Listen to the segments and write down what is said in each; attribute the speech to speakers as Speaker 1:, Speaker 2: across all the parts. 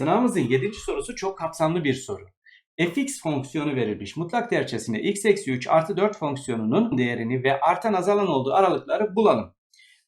Speaker 1: Sınavımızın 7. sorusu çok kapsamlı bir soru. fx fonksiyonu verilmiş. Mutlak değer içerisinde x eksi 3 artı 4 fonksiyonunun değerini ve artan azalan olduğu aralıkları bulalım.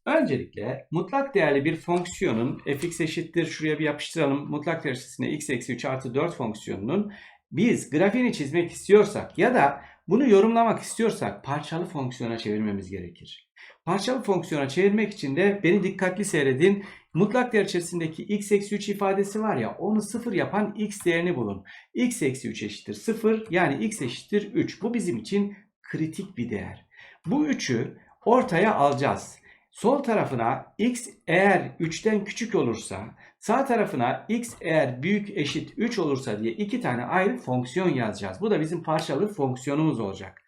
Speaker 1: Öncelikle mutlak değerli bir fonksiyonun fx eşittir şuraya bir yapıştıralım. Mutlak değer içerisinde x eksi 3 artı 4 fonksiyonunun biz grafiğini çizmek istiyorsak ya da bunu yorumlamak istiyorsak parçalı fonksiyona çevirmemiz gerekir. Parçalı fonksiyona çevirmek için de beni dikkatli seyredin. Mutlak değer içerisindeki x eksi 3 ifadesi var ya onu sıfır yapan x değerini bulun. x eksi 3 eşittir 0 yani x eşittir 3. Bu bizim için kritik bir değer. Bu 3'ü ortaya alacağız. Sol tarafına x eğer 3'ten küçük olursa sağ tarafına x eğer büyük eşit 3 olursa diye iki tane ayrı fonksiyon yazacağız. Bu da bizim parçalı fonksiyonumuz olacak.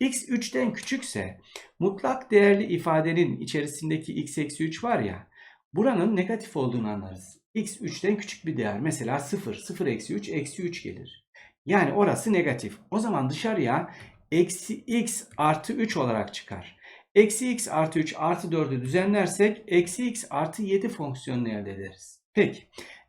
Speaker 1: x 3'ten küçükse mutlak değerli ifadenin içerisindeki x eksi 3 var ya buranın negatif olduğunu anlarız. x 3'ten küçük bir değer mesela 0, 0 eksi 3 eksi 3 gelir. Yani orası negatif. O zaman dışarıya eksi x artı 3 olarak çıkar. Eksi x artı 3 artı 4'ü düzenlersek eksi x artı 7 fonksiyonunu elde ederiz. Peki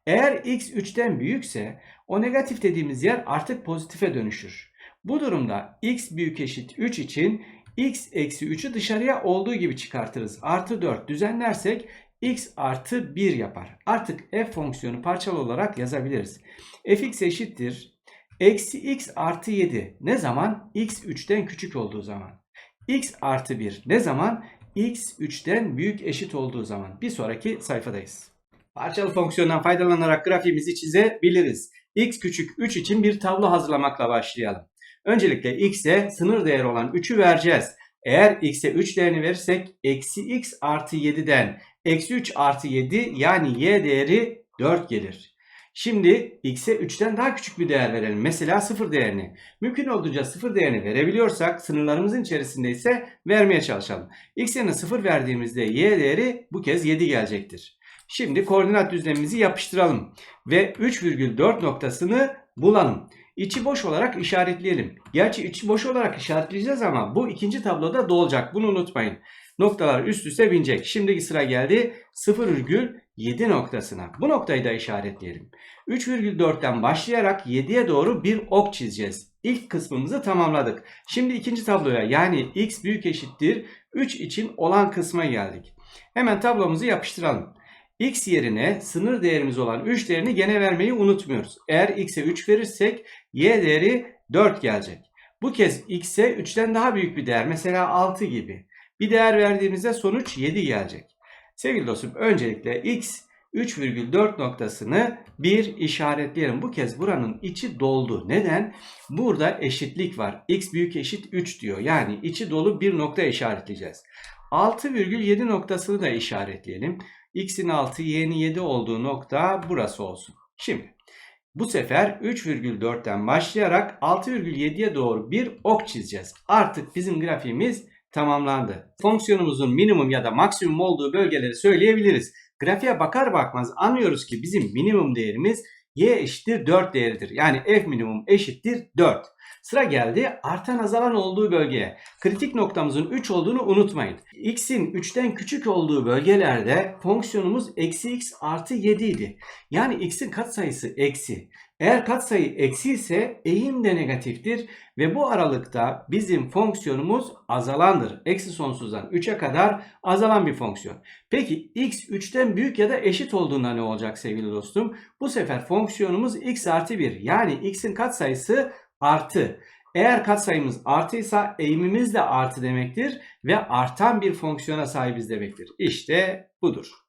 Speaker 1: eğer x 3'ten büyükse o negatif dediğimiz yer artık pozitife dönüşür. Bu durumda x büyük eşit 3 için x eksi 3'ü dışarıya olduğu gibi çıkartırız. Artı 4 düzenlersek x artı 1 yapar. Artık f fonksiyonu parçalı olarak yazabiliriz. fx eşittir. Eksi x artı 7 ne zaman? x 3'ten küçük olduğu zaman. X artı 1 ne zaman? x 3'ten büyük eşit olduğu zaman. Bir sonraki sayfadayız. Parçalı fonksiyondan faydalanarak grafiğimizi çizebiliriz. x küçük 3 için bir tablo hazırlamakla başlayalım. Öncelikle x'e sınır değeri olan 3'ü vereceğiz. Eğer x'e 3 değerini verirsek eksi x artı 7'den eksi 3 artı 7 yani y değeri 4 gelir. Şimdi x'e 3'ten daha küçük bir değer verelim. Mesela 0 değerini. Mümkün olduğunca 0 değerini verebiliyorsak sınırlarımızın içerisinde ise vermeye çalışalım. x yerine 0 verdiğimizde y değeri bu kez 7 gelecektir. Şimdi koordinat düzlemimizi yapıştıralım ve 3,4 noktasını bulalım. İçi boş olarak işaretleyelim. Gerçi içi boş olarak işaretleyeceğiz ama bu ikinci tabloda dolacak. Bunu unutmayın. Noktalar üst üste binecek. Şimdiki sıra geldi 0,7 noktasına. Bu noktayı da işaretleyelim. 3,4'ten başlayarak 7'ye doğru bir ok çizeceğiz. İlk kısmımızı tamamladık. Şimdi ikinci tabloya yani x büyük eşittir 3 için olan kısma geldik. Hemen tablomuzu yapıştıralım. x yerine sınır değerimiz olan 3 değerini gene vermeyi unutmuyoruz. Eğer x'e 3 verirsek y değeri 4 gelecek. Bu kez x'e 3'ten daha büyük bir değer mesela 6 gibi. Bir değer verdiğimizde sonuç 7 gelecek. Sevgili dostum öncelikle x 3,4 noktasını bir işaretleyelim. Bu kez buranın içi doldu. Neden? Burada eşitlik var. x büyük eşit 3 diyor. Yani içi dolu bir nokta işaretleyeceğiz. 6,7 noktasını da işaretleyelim. x'in 6, y'nin 7 olduğu nokta burası olsun. Şimdi bu sefer 3,4'ten başlayarak 6,7'ye doğru bir ok çizeceğiz. Artık bizim grafiğimiz tamamlandı. Fonksiyonumuzun minimum ya da maksimum olduğu bölgeleri söyleyebiliriz. Grafiğe bakar bakmaz anlıyoruz ki bizim minimum değerimiz y eşittir 4 değeridir. Yani f minimum eşittir 4. Sıra geldi artan azalan olduğu bölgeye. Kritik noktamızın 3 olduğunu unutmayın. x'in 3'ten küçük olduğu bölgelerde fonksiyonumuz eksi x artı 7 idi. Yani x'in katsayısı eksi. Eğer katsayı eksi ise eğim de negatiftir ve bu aralıkta bizim fonksiyonumuz azalandır. Eksi sonsuzdan 3'e kadar azalan bir fonksiyon. Peki x 3'ten büyük ya da eşit olduğunda ne olacak sevgili dostum? Bu sefer fonksiyonumuz x artı 1 yani x'in katsayısı artı. Eğer katsayımız artıysa eğimimiz de artı demektir ve artan bir fonksiyona sahibiz demektir. İşte budur.